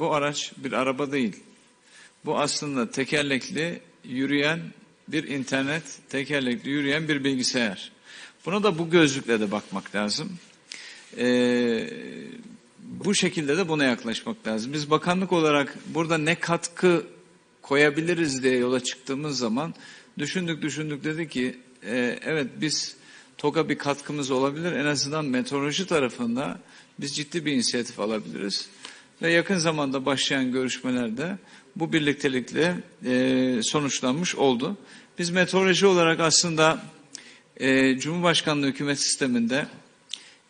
bu araç bir araba değil. Bu aslında tekerlekli yürüyen bir internet, tekerlekli yürüyen bir bilgisayar. Buna da bu gözlükle de bakmak lazım. Ee, bu şekilde de buna yaklaşmak lazım. Biz bakanlık olarak burada ne katkı koyabiliriz diye yola çıktığımız zaman düşündük düşündük dedi ki e, evet biz TOG'a bir katkımız olabilir. En azından meteoroloji tarafında biz ciddi bir inisiyatif alabiliriz. Ve yakın zamanda başlayan görüşmelerde bu birliktelikle e, sonuçlanmış oldu. Biz meteoroloji olarak aslında e, Cumhurbaşkanlığı hükümet sisteminde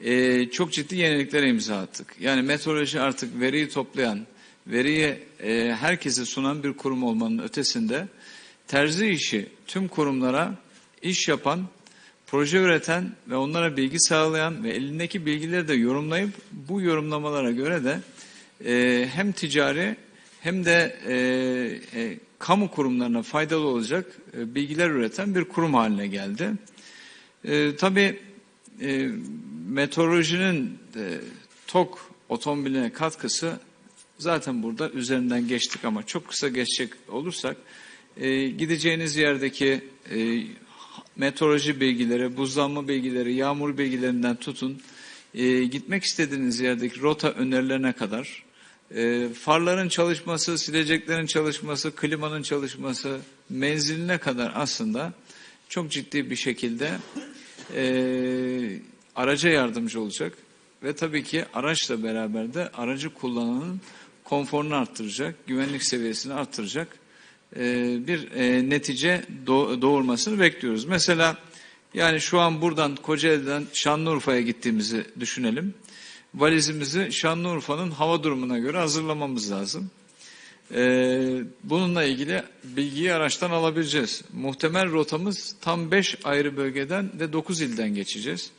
e, çok ciddi yeniliklere imza attık. Yani meteoroloji artık veriyi toplayan, veriyi e, herkese sunan bir kurum olmanın ötesinde terzi işi tüm kurumlara iş yapan, proje üreten ve onlara bilgi sağlayan ve elindeki bilgileri de yorumlayıp bu yorumlamalara göre de e, hem ticari hem de e, e, kamu kurumlarına faydalı olacak e, bilgiler üreten bir kurum haline geldi. E, tabii e, meteorolojinin e, TOK otomobiline katkısı zaten burada üzerinden geçtik ama çok kısa geçecek olursak e, gideceğiniz yerdeki e, meteoroloji bilgileri, buzlanma bilgileri, yağmur bilgilerinden tutun e, gitmek istediğiniz yerdeki rota önerilerine kadar e, farların çalışması, sileceklerin çalışması, klimanın çalışması menziline kadar aslında çok ciddi bir şekilde e, araca yardımcı olacak ve tabii ki araçla beraber de aracı kullananın konforunu arttıracak, güvenlik seviyesini arttıracak e, bir e, netice doğ- doğurmasını bekliyoruz. Mesela yani şu an buradan Kocaeli'den Şanlıurfa'ya gittiğimizi düşünelim. Valizimizi Şanlıurfa'nın hava durumuna göre hazırlamamız lazım. Ee, bununla ilgili bilgiyi araçtan alabileceğiz. Muhtemel rotamız tam 5 ayrı bölgeden ve 9 ilden geçeceğiz.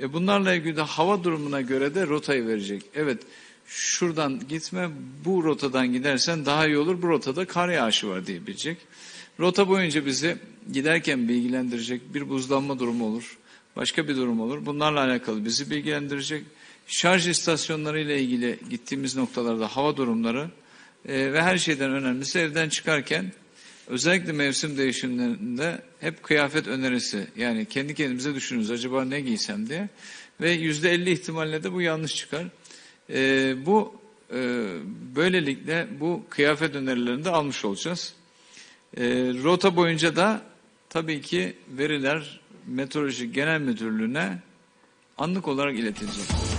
E bunlarla ilgili de hava durumuna göre de rotayı verecek. Evet şuradan gitme bu rotadan gidersen daha iyi olur bu rotada kar yağışı var diyebilecek. Rota boyunca bizi giderken bilgilendirecek bir buzlanma durumu olur. Başka bir durum olur. Bunlarla alakalı bizi bilgilendirecek. Şarj istasyonları ile ilgili gittiğimiz noktalarda hava durumları e, ve her şeyden önemlisi evden çıkarken özellikle mevsim değişimlerinde hep kıyafet önerisi yani kendi kendimize düşünürüz acaba ne giysem diye ve yüzde elli ihtimalle de bu yanlış çıkar. E, bu e, böylelikle bu kıyafet önerilerini de almış olacağız. E, rota boyunca da tabii ki veriler Meteoroloji Genel Müdürlüğü'ne anlık olarak iletilecek.